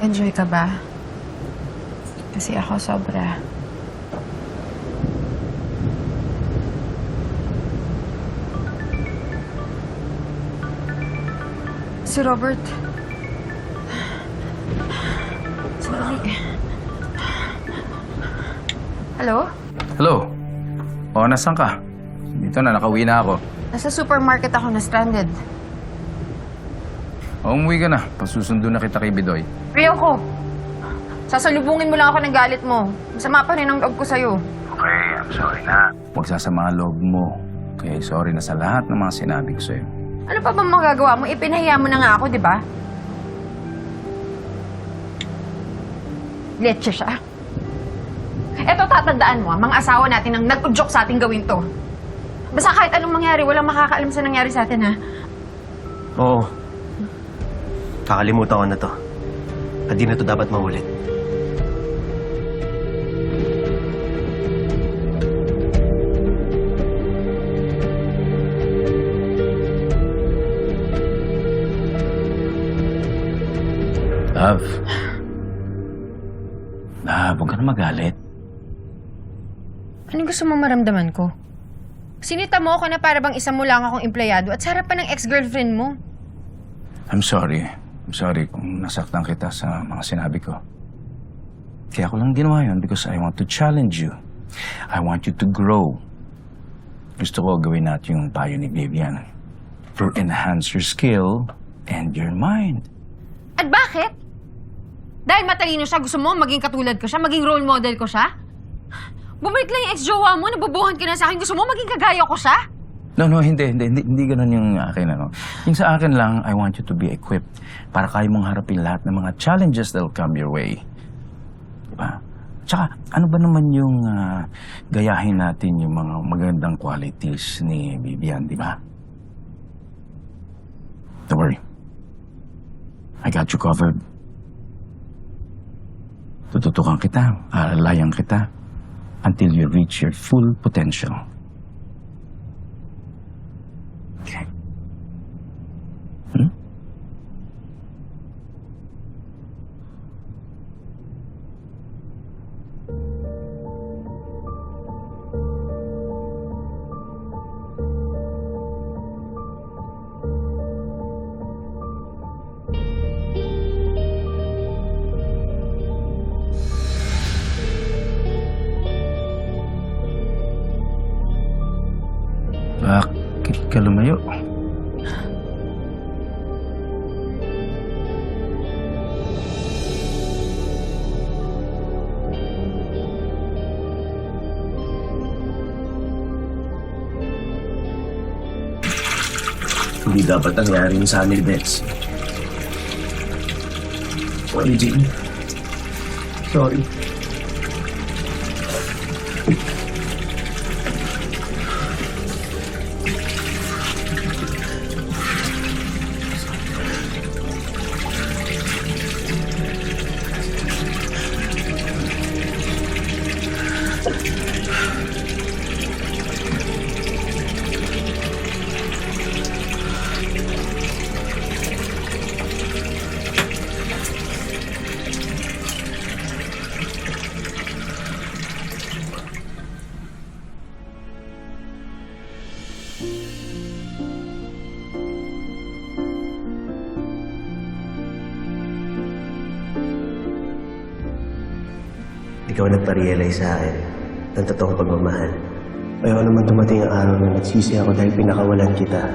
Nag-enjoy ka ba? Kasi ako sobra. Si Robert. Sorry. Hello? Hello? O, nasan ka? Dito na, nakauwi na ako. Nasa supermarket ako na stranded. O, umuwi ka na. Pasusundo na kita kay Bidoy. Ayoko. Sasalubungin mo lang ako ng galit mo. Masama pa rin ang loob ko sa'yo. Okay, I'm sorry na. Huwag sasama ang loob mo. Okay, sorry na sa lahat ng mga sinabi ko sa'yo. Ano pa bang magagawa mo? Ipinahiya mo na nga ako, di ba? Leche siya. Eto, tatandaan mo, ah, mga asawa natin ang nag-udyok sa ating gawin to. Basta kahit anong mangyari, walang makakaalam sa nangyari sa atin, ha? Oo. Kakalimutan ko na to. At di na to dapat maulit. Love. Love, huwag ka na magalit. Anong gusto mo maramdaman ko? Sinita mo ako na para bang isa mo lang akong empleyado at sarap pa ng ex-girlfriend mo. I'm sorry. I'm sorry kung nasaktan kita sa mga sinabi ko. Kaya ko lang ginawa yun because I want to challenge you. I want you to grow. Gusto ko gawin natin yung payo ni Vivian. To enhance your skill and your mind. At bakit? Dahil matalino siya, gusto mo maging katulad ko siya, maging role model ko siya? Bumalik lang yung ex-jowa mo, nabubuhan ka na sa akin, gusto mo maging kagaya ko siya? No, no, hindi, hindi, hindi, hindi ganun yung akin, ano. Yung sa akin lang, I want you to be equipped para kaya mong harapin lahat ng mga challenges that will come your way. Diba? Tsaka, ano ba naman yung ah, gayahin natin yung mga magandang qualities ni Vivian, di ba? Don't worry. I got you covered. Tututukan kita, alalayan kita, until you reach your full potential. Ka lumayo? Hindi dapat nangyari yun sa amin, Bets. Sorry, Jane. Sorry. Ikaw nagpa-realize sa akin ng totoong pagmamahal. Ayaw naman dumating ang araw na nagsisi ako dahil pinakawalan kita.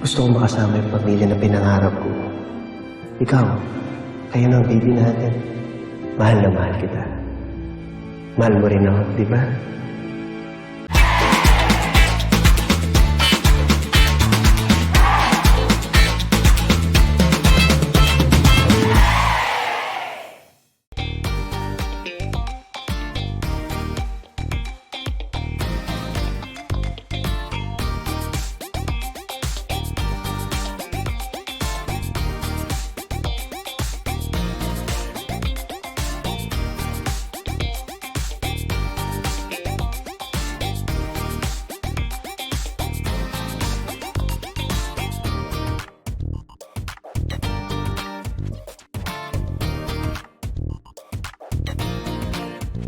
Gusto kong makasama yung pamilya na pinangarap ko. Ikaw, kayo ng baby natin. Mahal na mahal kita. Mahal mo rin ako, di ba?